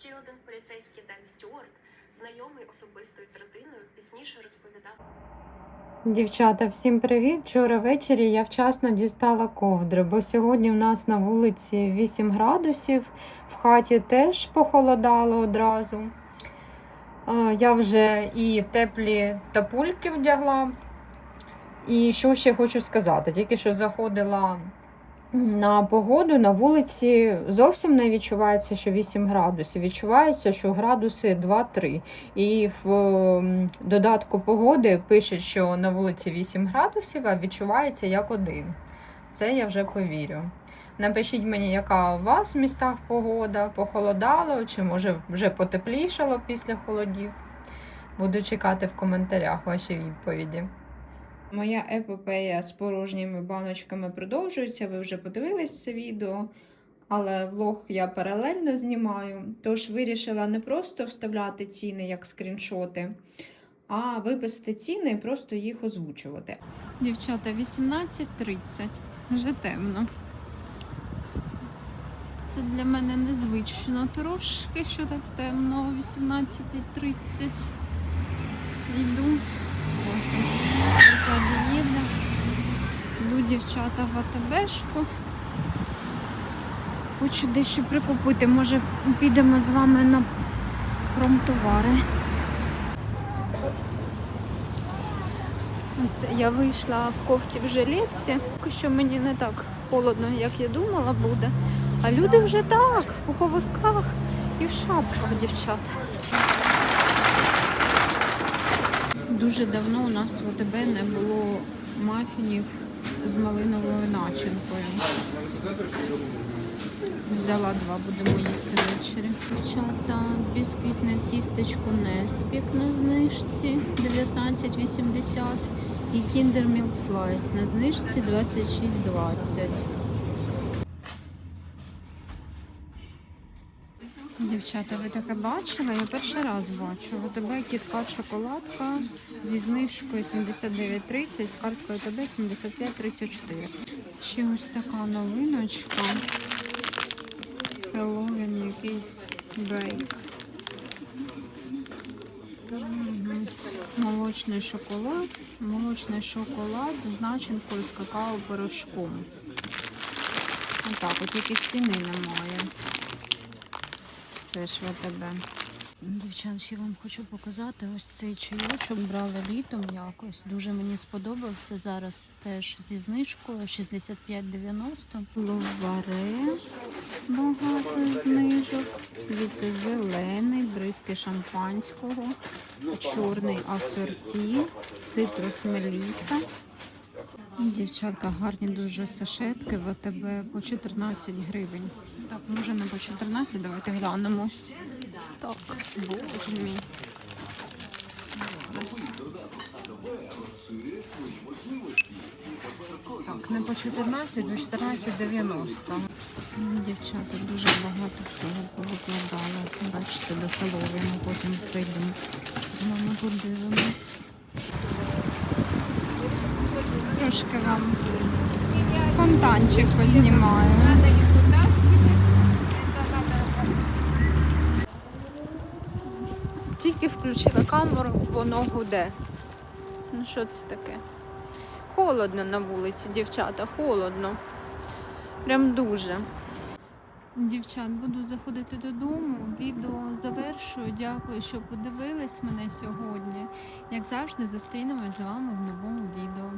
Ще один поліцейський Ден Стюарт, знайомий особисто з родиною, пізніше розповідав. Дівчата, всім привіт! Вчора ввечері я вчасно дістала ковдри, бо сьогодні в нас на вулиці 8 градусів, в хаті теж похолодало одразу. Я вже і теплі тапульки вдягла. І що ще хочу сказати? Тільки що заходила на погоду, на вулиці зовсім не відчувається, що 8 градусів. Відчувається, що градуси 2-3. І в додатку погоди пише, що на вулиці 8 градусів, а відчувається як один. Це я вже повірю. Напишіть мені, яка у вас в містах погода, похолодало, чи може вже потеплішало після холодів. Буду чекати в коментарях ваші відповіді. Моя епопея з порожніми баночками продовжується. Ви вже подивились це відео, але влог я паралельно знімаю. Тож вирішила не просто вставляти ціни як скріншоти, а виписати ціни і просто їх озвучувати. Дівчата, 18.30. Вже темно. Це для мене незвично трошки, що так темно о 18.30. Йду. Дівчата в АТБшку. Хочу дещо прикупити. Може підемо з вами на промтовари. Це я вийшла в кофті в жилетці, що мені не так холодно, як я думала буде. А люди вже так, в пуховиках і в шапках, дівчата. Дуже давно у нас в ОТБ не було мафінів з малиновою начинкою. Взяла два, будемо їсти ввечері. Дівчата, бісквітне тістечко Неспік на знижці 19,80 і Kinder Milk Slice на знижці 26,20. Дівчата, ви таке бачили? Я перший раз бачу. В ОТБ кіткат шоколадка зі знижкою 79,30, з карткою ОТБ 75,34. Ще ось така новиночка. Хеллоуін якийсь брейк. Молочний шоколад. Молочний шоколад з начинкою з какао-порошком. Отак, от тільки ціни немає. Теж в АТБ. Дівчат, ще вам хочу показати ось цей чайочок. Брала літом якось. Дуже мені сподобався. Зараз теж зі знижкою 65,90. Ловаре багато знижок. Дивіться, зелений, бризки шампанського, чорний асорті, цитрус меліса. Дівчатка, гарні дуже сашетки в АТБ по 14 гривень. Так, може не по 14, давайте глянемо. Так, боже мій. Так, не по 14, до 14,90. Дівчата дуже багато всього повикладала. Бачите, до Хеллоуіну потім прийдемо. Ми подивимось. Трошки вам фонтанчик познімаю. Тільки включила камеру, воно гуде. Ну що це таке? Холодно на вулиці, дівчата, холодно. Прям дуже. Дівчат, буду заходити додому. Відео завершую. Дякую, що подивились мене сьогодні. Як завжди, зустрінемось з вами в новому відео.